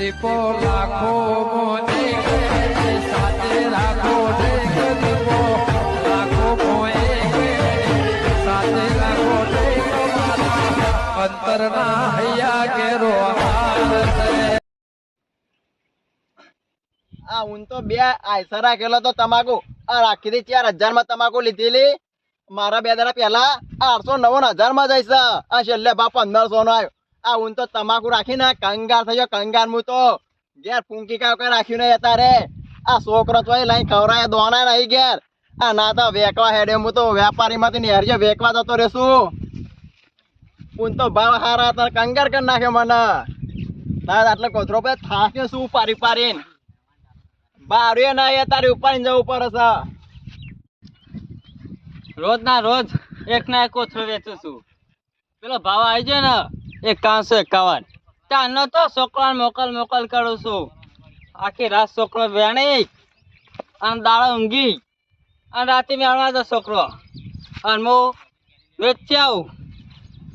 દીપો સાથે રાખો આ હું તો બે આયસર રાખેલો તો તમાકુ. આ રાખી દી ચાર હજારમાં તમાકુ લીધેલી. મારા બે દાડા પહેલા આઠસો નવ્વાણું હજારમાં જઈશ આ છેલ્લે બા પંદરસો નો આવ્યો આ હું તો તમાકુ રાખીને કંગાર થઈ ગયો કંગાર હું તો ઘેર ફૂંકી કઈ રાખ્યું નહીં અત્યારે. આ છોકરો તો લઈ ખવરાય દોણા નહીં ઘેર. આ ના તો વેકવા હેડે હું તો વેપારી માંથી નેરજો વેકવા જતો રહેશું હું તો ભાવ હારા હતા કંગાર કરી નાખ્યો મને. તાર આટલો કોથરો પે થાક્યો શું પારી પારીને બારે ના એ તારી ઉપર જવું પડે રોજ ના રોજ એક ના એક કોથરો વેચું છું. પેલો ભાવ આવી જાય ને. એક કાંસો એકાવન. ત્યાંનો તો છોકરાને મોકલ મોકલ કરું છું. આખી રાત છોકરો વેણી અને દાળો ઊંઘી. અને રાતે મેળવા તો છોકરો. અને હું વેચી આવું.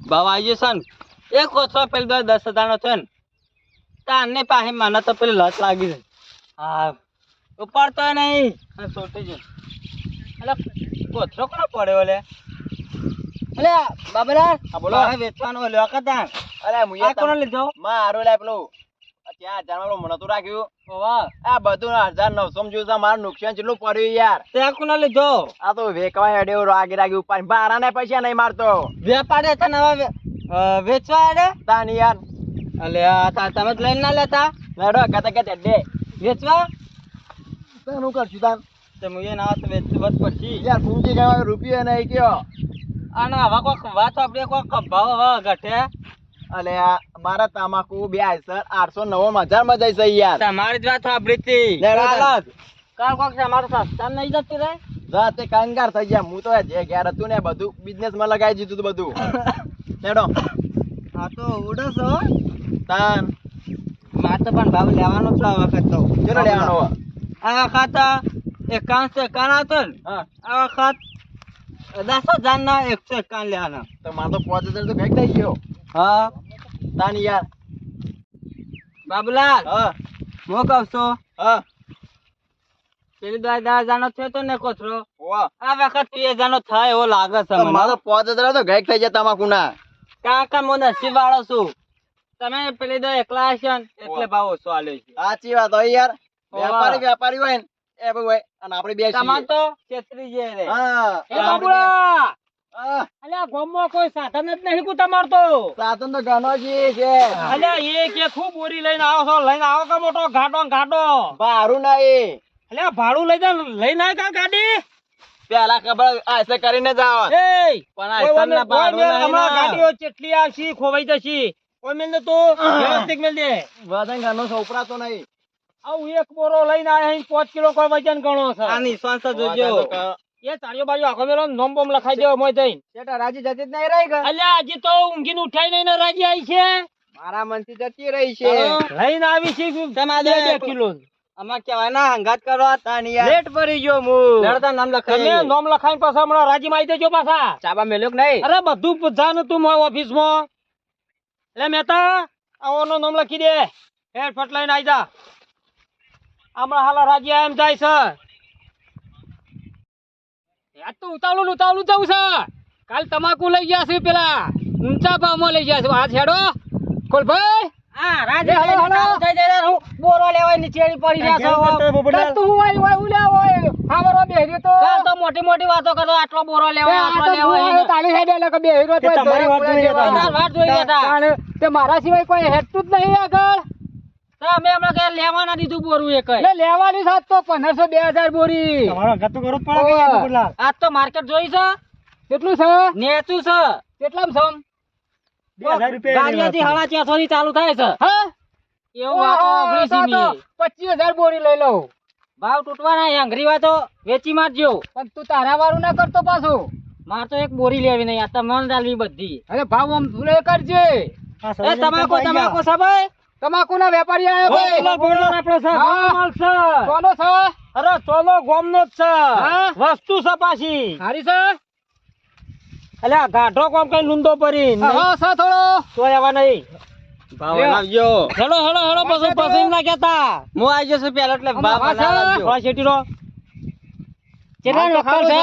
ભાવ આવી જશે ને. એક ઓછો પેલી તો દસ હજારનો છે ને. તારને પાસે મને તો પેલી લત લાગી છે. હા. ઉપાડતો નહીં. અને છોટી જાય એટલે કોથરો કોનો પડ્યો લે? એટલે બાબરા. હા, બોલો. મારે વેચવાનો લ્યો કદાચ અરે આ મુયે લીધો? મારો લે પેલું. ત્યાં હજારમાં મને તો રાખ્યું. વાહ. આ બધું હજાર નવસો માં જોયું મારું નુકસાન કેટલું પડ્યું યાર. તે કોનો લીધો? આ તો વેકવા હેડે રાગી રાગી ઉપર બારા ને પૈસા નહીં મારતો. વેપારી હતા નવા વે- અ, વેચવા તાની યાર. અલે આ તમે જ લઈને ના લેતા? લેડો કતે કતે દે. વેચવા? તાનું કરશું તાન? તે મુએ ના તો વેચવા જ પડશે. યાર પૂંજી ગયો રૂપિયો નહીં કયો. અને આવા કોક વાત આપણે કોક ભાવ હવે ઘટે અલે મારા તમાકુ બે આયસર આઠસો નવ્વાણું હજારમાં જઈશ યાર. તમારી જ વાત સાંભળી હતી. લે, લે, કાલ કોક તમારું સસ્તા નહીં જતું રે? જા કંગાર થઈ ગયા. હું તો જે ઘેર હતું ને બધું બિઝનેસમાં લગાવી દીધું બધું. લેડો હા તો ઉડો છો. તાન મારે પણ ભાવ લેવાનો છે આ વખત તો. કેટલો લેવાનો. આ વખત સો એકાવન હતો ને? આ વખત દસ હજાર ના એકસો એકાવન લેવાના. તો મારે તો પાંચ હજાર તો ભેગ થઈ ગયો. હા. તાન યાર. બાબુલાલ હા. હું કહું છું? હા. પેલી દસ દસ હજાર નો થયો તો ને કોથરો? આ વખત ત્રીસ હજાર નો થાય એવો લાગે છે મારો પાંચ હજાર તો ભેગ થઈ ગયા તમાકુ ના કાકા હું નસીબ વાળો છું. તમે પેલી દો એકલા હશો એટલે ભાવ ઓછો આલ્યો છે. સાચી વાત હોય યાર. વેપારી વેપારી હોય ને એ ભાઈ અને આપણે બે છીએ. તો છેતરી જે રે. હા. એ બાબુલા અલ્યા ગામમાં કોઈ સાધન જ નહીં કુ તમાર તો. સાધન તો ઘણો છે. અલ્યા એ કે ખૂબ બોરી લઈને આવો છો લઈને આવો કે મોટો ઘાટો ઘાટો ભારું નહીં. અલ્યા ભાડું લઈ જા લઈને આય કા ગાડી? પેલા ખબર આસે કરીને જાવ એ પણ ના ભાડું નહીં હમણાં. ગાડીઓ ચેટલી આવશી ખોવાઈ જશી. કોઈ મેલ તો વ્યવસ્થિત મેલ દે. ઘરનો સોપરાતો નહીં. આવું એક બોરો લઈને આયા પાંચ કિલો કોઈ વજન ગણો છે. આની સ્વાંસ જોજો. એ તાળીઓ બાજુ આખો મેલો નોમ બોમ લખાઈ દેવો મોય જઈને. બેટા રાજી જતી જ નહીં રહી કે અલ્યા હજી તો ઊંઘીને ઉઠાઈ નહીં ને રાજી આવી છે. મારા મનથી જતી રહી છે. લઈને આવી છે તમારે બે કિલો? આમાં કેવાય ના હંગાત કરવા તાની યાર. લેટ ભરી ગયો હું લડતા નામ લખાઈ તમે નોમ લખાઈને પાછા હમણાં રાજી માં આવી દેજો પાછા. ચાબા મેલ્યો કે નહીં? અરે બધું પૂછાનું તું મોય ઓફિસમાં એટલે મહેતા આવો નામ લખી દે. હેડ ફટ લઈને આવી જા. હમણાં હાલા રાજ્યા એમ જાય છે. આજ તો ઉતાવળું ઉતાવળું જવું છે. કાલ તમાકુ લઈ ગયા છે પેલા. ઊંચા ભાવમાં લઈ ગયા છે. હાથ હેડો. ખોલભાઈ. હા રાજી બોરો લેવાય નીચેડી પડી ગયા છે. તું હોય હોય હાવરો બેહરી તો. તો મોટી મોટી વાતો કરતો આટલો બોરો લેવાય આટલો લેવાય તાળી હેડે એટલે કે તો તમારી વાત જોઈ હતા. હતા તે મારા સિવાય કોઈ હેડતું જ નહીં આગળ. અમે હમણાં કે લેવાના દીધું બોરું એક એટલે લેવાની સાત તો પંદરસો બે હજાર બોરી. આજ તો માર્કેટ જોઈ છે? કેટલું છે? નેચું છે. કેટલામ છે ગાડીઓથી હવા ચારસો થી ચાલુ થાય છે. એવું વાતો સાંભળી છે મેં. પચીસ હજાર બોરી લઈ લઉં. ભાવ તૂટવાના અંગરી વાતો વેચી મારજો. પણ તું તારા વાળું ના કરતો પાછું. મારે તો એક બોરી લેવી નહીં આ તમારે ડાલવી બધી. અરે ભાવ આમ કરજે. એ તમાકુ તમાકુ છે ભાઈ? તમાકુ ના વેપારી આવ્યો ભાઈ. હા. કોનો છે. અરે ચોલો ગોમનો જ છે. વસ્તુ છે પાછી. હારી છે? એટલે ગાઢો કોમ કઈ લૂંદો પરી? થોડો? તો એવા નહીં. હેલો હેડો હેડો હેડો પછી પછી ના કેતા હું આવી જશે પેલા એટલે હા શેઠીનો કેટલા વક્કલ છે.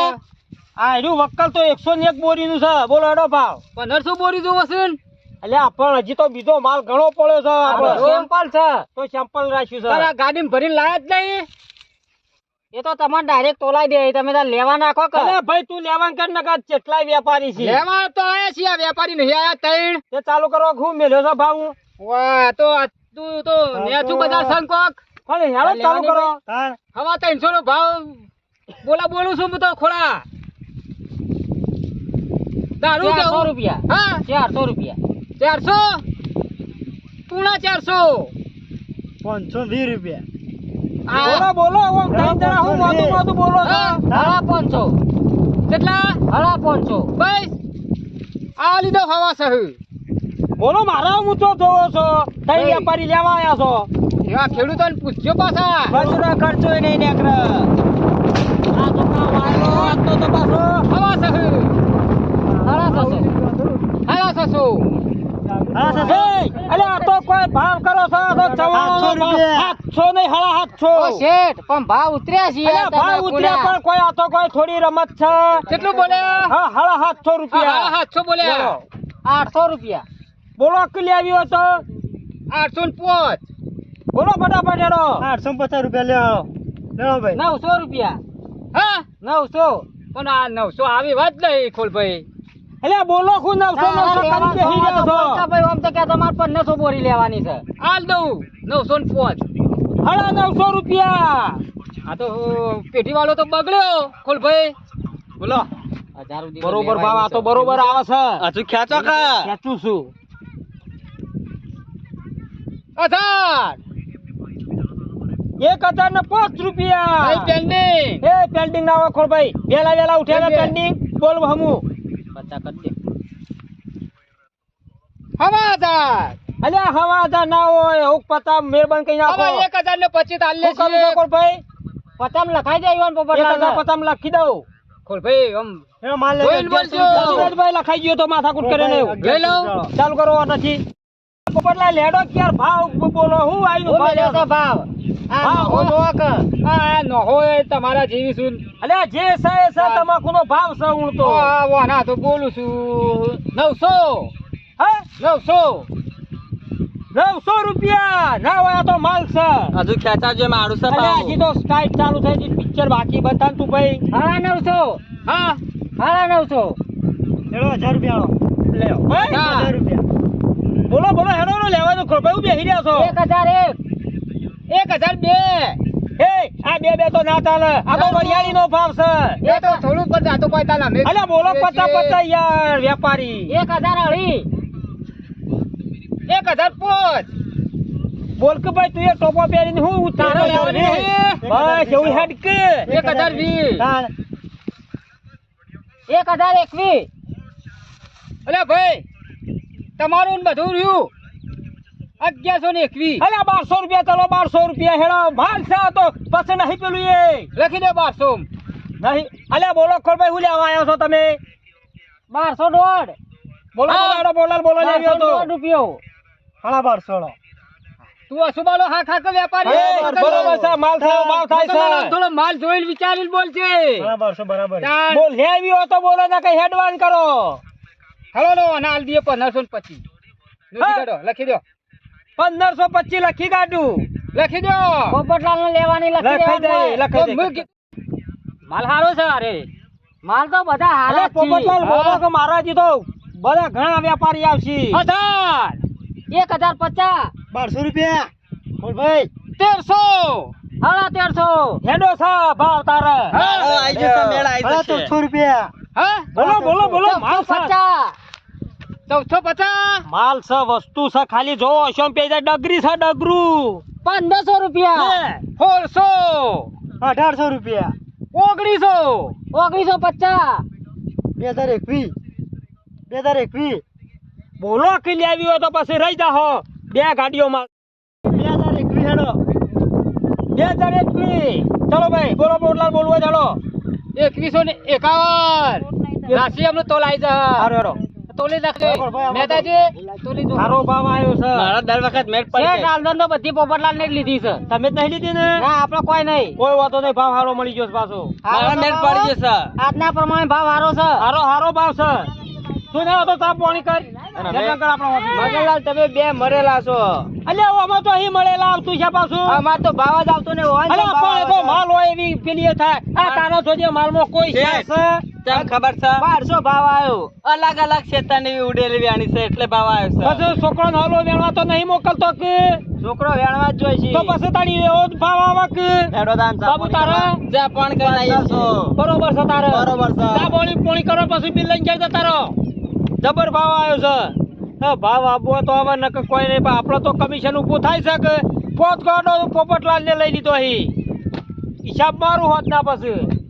આ એનું વક્કલ તો એકસો ને એક બોરીનું છે. બોલો હેડો ભાવ. પંદરસો બોરી જોવો છે ને? એટલે પણ હજી તો બીજો માલ ઘણો પડ્યો છે આપણે. સેમ્પલ છે. તો સેમ્પલ રાખ્યું છે. ગાડીમાં ભરીને લાયા જ નહીં? એ તો તમારે ડાયરેક્ટ તોલાઈ દે. તમે તાર લેવા નાખો કે? અરે ભાઈ તું લેવાન કર નકર કેટલાય વેપારી છે. લેવા તો આયા છીએ. વેપારી નહીં આયા તૈણ. તે ચાલુ કરો ખૂબ મેલ્યો છો ભાવ. વાહ તો તું તો નેચું બજાર સંકોક પણ ચાલુ કરો. હવા ત્રણસો નો ભાવ. બોલા બોલું છું હું તો ખોળા. ચારસો રૂપિયા. હા. ચારસો રૂપિયા. ચારસો પૂણા ચારસો? પાંચસો વીસ રૂપિયા. બોલો બોલો હું બોલો છો? હા. હળા પાંચસો કેટલા? હળા પાંચસો. બસ. આ લીધો હવા સહ. બોલો મારા ઊંચો જોવો છો. તઈ. વેપારી લેવા આયા છો? એવા ખેડૂતોને પૂછજો પાછા. ખર્ચો ખર્ચો નહીં નીકળ આ તો કાં વાયલો વાગતો તો પાછો હવા સહ હળા થશે હવા સસો એ, અલે આ તો કોઈ ભાવ કરો છો આ તો ચવાણો નો ભાવ. સાતસો નહીં હળા સાતસો. શેઠ પણ ભાવ ઉતર્યા છે ભાવ ઉતર્યા પણ કોઈ આ તો કોઈ થોડી રમત છે. કેટલું બોલ્યા? હા હળા સાતસો રૂપિયા. સાતસો બોલ્યા. આઠસો રૂપિયા. બોલો કેટલી આવ્યો તો? આઠસો ને પાંચ. બોલો ફટાફટ હેડો. આઠસો પચાસ રૂપિયા લેવો લેવો ભાઈ. નવસો રૂપિયા. હા? નવસો. પણ આ નવસો આવી વાત નહીં ખોલભાઈ. એટલે બોલો ખુદ નવસો નવસો કરી બેસી રહ્યા છો ભાઈ આમ તો કે તમારે પંદરસો બોરી લેવાની છે. હાલ દઉં. નવસો ને પાંચ. હળા નવસો રૂપિયા. આ તો પેઢી વાળો તો બગડ્યો. ખોલભાઈ બોલો. બરોબર ભાવ આ તો બરોબર આવે છે. હજુ ખેંચો કા ખેંચું છું. હજાર એક હજાર ને પાંચ રૂપિયા. ભાઈ પેન્ડિંગ. એ પેન્ડિંગ ના ખોલ ભાઈ. વેલા વેલા ઉઠ્યા પેન્ડિંગ. બોલ હમુ. હવા હજાર અલ્યા હવા હજાર ના હોય હું પતા મહેરબાન કઈ નાખો. એક હજાર ને પચીસ આલે છું, ખોલભાઈ? પચામ લખાઈ જાય ઈવન એક હજાર. પતામ લખી દઉં. ખોલભાઈ આમ માલ બોલજો. સુરજભાઈ લખાઈ ગયો તો માથાકૂટ કરે ને લઈ લઉં. ચાલુ કરો નથી. પોપટલાલ લેડો ક્યાર ભાવ? બોલો હું આવ્યું ભાવ? ભાવ. ભાવ હું- આ ન હોય તમારા જેવી સુન અલે જે છે એ તમાકુ નો ભાવ છે હું તો. આ વાના તો બોલું છું. નવસો. હે? નવસો. નવસો રૂપિયા! ના હોય તો માલ છે. હજુ ખેંચાજે મારું છે હજી તો સ્ટાઇટ ચાલુ થઈ ગઈ પિક્ચર બાકી બતા તું ભાઈ. હા નવસો? હા. હા નવસો? લેવો હજાર રૂપિયા લેવો. હજાર રૂપિયા. બોલો બોલો હેડો હેડો લેવાનું ખોરભાઈ હું બેસી રહ્યા છો. એક હજાર એક. એક હજાર બે. એ આ બે બે તો ના ચાલે. આ તો વરિયાળી નો ભાવ છે. એ તો થોડું કોઈ તાલા મેં અલ્યા બોલો પચાસ પચાસ યાર વેપારી. એક હજાર અઢી. એક હજાર પાંચ. બોલકભાઈ ભાઈ તું એ ટોપો પહેરીને હું તારે? બસ એવું હેડ કે. એક હજાર વીસ. એક હજાર એકવીસ. અલે ભાઈ તમારું બધું રહ્યું. અગિયારસો ને એકવીસ. અલ્યા બારસો રૂપિયા ચલો બારસો રૂપિયા હેડો. માલ છે તો. પછી નહીં પેલું એ. લખી દે બારસો. નહીં. અલ્યા બોલો ખોરભાઈ હું લેવા આવ્યો છો તમે? બારસો દોઢ. બોલો. બોલો હેડો બોલો લેવ્યો તો. રૂપિયો. હાડા બારસો નો તું અસુબાલો હા ખાતો વેપારી. બરાબર છે માલ થાય ભાવ થાય છે. થોડો માલ જોઈને વિચારીને બોલજે છે. બરાબર. બોલ લેવી હો તો બોલો ના કઈ હેડવાન કરો. હલો નો અને હાલ દઈએ પંદરસો ને લખી કાઢો લખી દો. લખી કાઢું. લખી દો. પોપટલાલ ને લેવાની લખી દે લખાઈ દે. માલ છે અરે. માલ તો બધા પોપટલાલ બોલો કે મારાજી તો બધા ઘણા વેપારી આવશે. એક હજાર પચાસ. બારસો રૂપિયા. ભાઈ. તેરસો. હા તેરસો. હેડો સા ભાવ તારે. ચોસો રૂપિયા. હા બોલો બોલો બોલો માલ ચૌદસો છે પચાસ. ચૌદસો પચાસ? માલ છે વસ્તુ છે ખાલી જોવો શોમ પે ડગરી છે ડગરું. પંદરસો રૂપિયા. સોળસો. અઢારસો રૂપિયા. ઓગણીસો. ઓગણીસો પચાસ. બે હજાર એકવીસ. બે હજાર એકવીસ. બોલો કે લેવી હોય તો પછી રહી જાહો. બે ગાડીઓમાં. બે હજાર એકવીસ હેડો. બે હજાર એકવીસ. ચલો ભાઈ બોલો બોટલા બોલવો ચાલો એકવીસો ને એકાવન. રાશિ અમને તો લાઈ જા. હારો હેડો તોલી નાખજો. મહેતાજી તોલી જો સારો ભાવ આવ્યો છે. મારા દર વખત મેટ હાલદન તો બધી પોપટલાલ ને લીધી છે. તમે જ નહીં લીધી ને? ના આપડે કોઈ નહીં. કોઈ વાતો નહીં ભાવ હારો મળી ગયો છે પાછો. મારા મેળ પડી જશે. આજના પ્રમાણે ભાવ હારો છે. હારો હારો ભાવ છે. તું ના તો ચા પાણી કર. મગનલાલ તમે બે મરેલા છો. અલે ઓ અમાર તો અહીં મળેલા આવતું છે પાછું. અમાર તો ભાવ જ આવતો ને હોય અલે પણ તો માલ હોય એવી પેલી થાય. આ તારા જોજે માલમાં કોઈ છે? છે? ખબર છે? બારસો ભાવ આવ્યો. અલગ અલગ શેતાની ઉડેલી વ્યાણી છે એટલે ભાવ આવ્યો પછી છોકરો હાલો વેણવા તો નહીં મોકલતો કે? છોકરો વેણવા જ જોઈ છે. તો પછી તારી એવો જ ભાવ આવે કે? બાબુ તારે? જે પણ કરી બરોબર છે. તારે. બરોબર છે. જા બોલી પોણી કરો પછી બિલ લઈને જાય તારો. જબર ભાવ આવ્યો છે. ભાવ આપવો તો હવે નક કોઈ નહીં, પણ આપણે તો કમિશન ઊભું થાય છે કે? પોત ગાડો પોપટલાલ ને લઈ લીધો અહીં. હિસાબ મારું હોત ના પછી.